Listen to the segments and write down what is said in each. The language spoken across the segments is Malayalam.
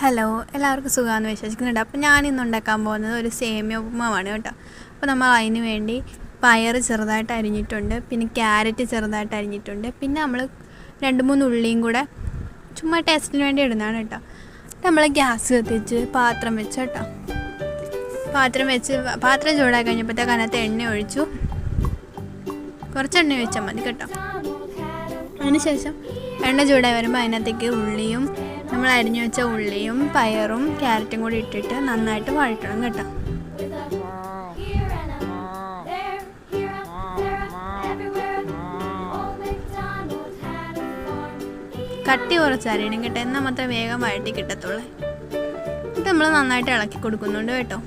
ഹലോ എല്ലാവർക്കും സുഖമാണെന്ന് വിശ്വസിക്കുന്നുണ്ട്. അപ്പോൾ ഞാൻ ഇന്ന് ഉണ്ടാക്കാൻ പോകുന്നത് ഒരു സേമിയ ഉപ്പുമാവാണ് കേട്ടോ. അപ്പോൾ നമ്മൾ അതിന് വേണ്ടി പയർ ചെറുതായിട്ട് അരിഞ്ഞിട്ടുണ്ട് പിന്നെ ക്യാരറ്റ് ചെറുതായിട്ട് അരിഞ്ഞിട്ടുണ്ട് പിന്നെ നമ്മൾ രണ്ട് മൂന്ന് ഉള്ളിയും കൂടെ ചുമ്മാ ടേസ്റ്റിന് വേണ്ടി ഇടുന്നതാണ് കേട്ടോ. നമ്മൾ ഗ്യാസ് കത്തിച്ച് പാത്രം വെച്ച് കേട്ടോ. പാത്രം വെച്ച് പാത്രം ചൂടാക്കി കഴിഞ്ഞപ്പോഴത്തേക്ക് അതിനകത്ത് എണ്ണ ഒഴിച്ചു. കുറച്ച് എണ്ണ ഒഴിച്ചാൽ മതി കേട്ടോ. അതിനുശേഷം എണ്ണ ചൂടായി വരുമ്പോൾ അതിനകത്തേക്ക് ഉള്ളിയും നമ്മൾ അരിഞ്ഞു വെച്ച ഉള്ളിയും പയറും ക്യാരറ്റും കൂടി ഇട്ടിട്ട് നന്നായിട്ട് വഴറ്റണം കേട്ടോ. കട്ടി കുറച്ച് അരിയണം കേട്ടോ. എന്നാൽ മാത്രമേ വേഗം വഴറ്റി കിട്ടത്തുള്ളൂ. ഇത് നമ്മൾ നന്നായിട്ട് ഇളക്കി കൊടുക്കുന്നുണ്ട് കേട്ടോ.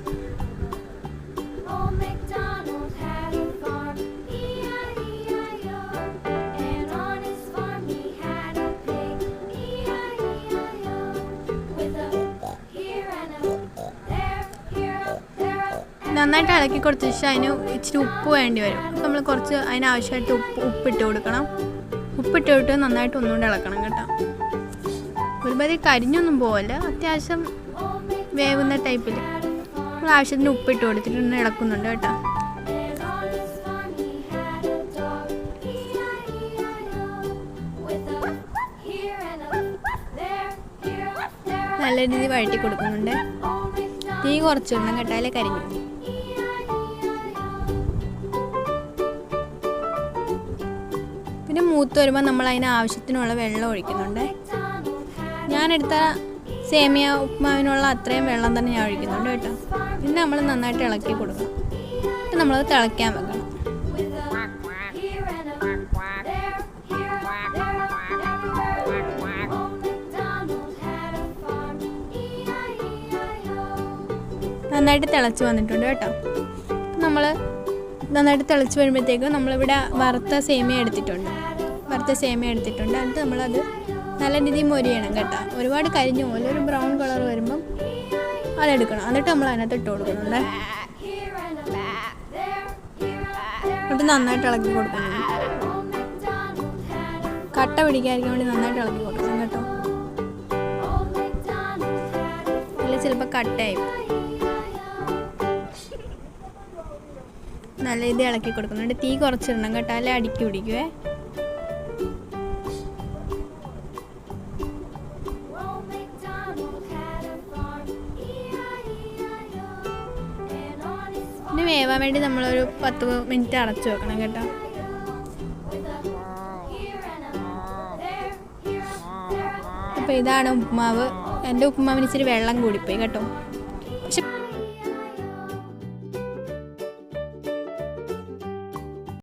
നന്നായിട്ട് ഇളക്കി കൊടുത്ത ശേഷം അതിന് ഇച്ചിരി ഉപ്പ് വേണ്ടി വരും. നമ്മൾ കുറച്ച് അതിനാവശ്യമായിട്ട് ഉപ്പ് ഉപ്പിട്ട് കൊടുക്കണം. ഉപ്പിട്ട് കൊടുത്ത് നന്നായിട്ട് ഒന്നുകൂടെ ഇളക്കണം കേട്ടോ. ഒരുപാട് കരിഞ്ഞൊന്നും പോവല്ല. അത്യാവശ്യം വേവുന്ന ടൈപ്പിൽ നമ്മൾ ആവശ്യത്തിന് ഉപ്പിട്ട് കൊടുത്തിട്ട് ഒന്ന് ഇളക്കുന്നുണ്ട് കേട്ടോ. നല്ല രീതിയിൽ വഴറ്റി കൊടുക്കുന്നുണ്ട്. തീ കുറച്ചിടണം കേട്ടോ അതിലെ കരിഞ്ഞു. പിന്നെ മൂത്ത് വരുമ്പോൾ നമ്മൾ അതിന് ആവശ്യത്തിനുള്ള വെള്ളം ഒഴിക്കുന്നുണ്ട്. ഞാനെടുത്ത സേമിയ ഉപ്മാവിനുള്ള അത്രയും വെള്ളം തന്നെ ഞാൻ ഒഴിക്കുന്നുണ്ട് കേട്ടോ. പിന്നെ നമ്മൾ നന്നായിട്ട് ഇളക്കി കൊടുക്കും എന്നിട്ട് നമ്മളത് തിളയ്ക്കാൻ വെക്കണം. നന്നായിട്ട് തിളച്ച് വന്നിട്ടുണ്ട് കേട്ടോ. നമ്മൾ നന്നായിട്ട് തിളച്ച് വരുമ്പോഴത്തേക്കും നമ്മളിവിടെ വറുത്ത സേമിയ എടുത്തിട്ടുണ്ട്. വറുത്ത സേമിയ എടുത്തിട്ടുണ്ട്. എന്നിട്ട് നമ്മളത് നല്ല രീതിയിൽ മൊരിയണം കേട്ടോ. ഒരുപാട് കരിഞ്ഞു പോലെ ഒരു ബ്രൗൺ കളർ വരുമ്പം അതെടുക്കണം. എന്നിട്ട് നമ്മൾ അതിനകത്ത് ഇട്ട് കൊടുക്കുന്നുണ്ട്. എന്നിട്ട് നന്നായിട്ട് ഇളക്കി a കട്ട പിടിക്കാതിരിക്കാൻ വേണ്ടി നന്നായിട്ട് ഇളക്കി കൊടുക്കണം കേട്ടോ. അല്ലെങ്കിൽ ചിലപ്പോൾ കട്ടയായി നല്ല ഇത് ഇളക്കി കൊടുക്കുന്നുണ്ട് തീ കുറച്ചിടണം കേട്ടോ. അല്ലെ? അടുക്കി പിടിക്കുവേ. പിന്നെ വേവാൻ വേണ്ടി നമ്മളൊരു പത്ത് മിനിറ്റ് അടച്ചു വെക്കണം കേട്ടോ. അപ്പൊ ഇതാണ് ഉപ്പുമാവ് എന്റെ ഉപ്പുമാവിന് ഇച്ചിരി വെള്ളം കൂടിപ്പോയി കേട്ടോ.